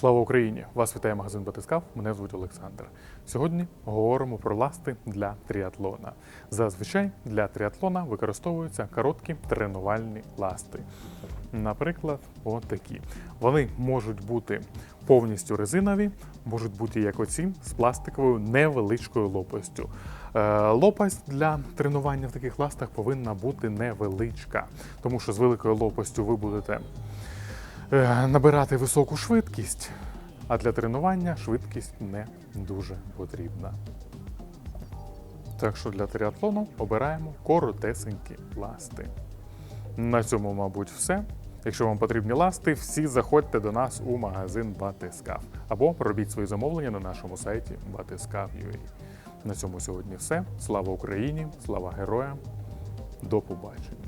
Слава Україні! Вас вітає магазин Батискав. Мене звуть Олександр. Сьогодні говоримо про ласти для тріатлона. Зазвичай для тріатлона використовуються короткі тренувальні ласти. Наприклад, от такі. Вони можуть бути повністю резинові, можуть бути як оці з пластиковою невеличкою лопастю. Е, Лопасть для тренування в таких ластах повинна бути невеличка, тому що з великою лопастю ви будете набирати високу швидкість, а для тренування швидкість не дуже потрібна. Так що для триатлону обираємо коротесенькі ласти. На цьому, мабуть, все. Якщо вам потрібні ласти, всі заходьте до нас у магазин Батискав або робіть свої замовлення на нашому сайті batiskav.ua. На цьому сьогодні все. Слава Україні! Слава героям! До побачення!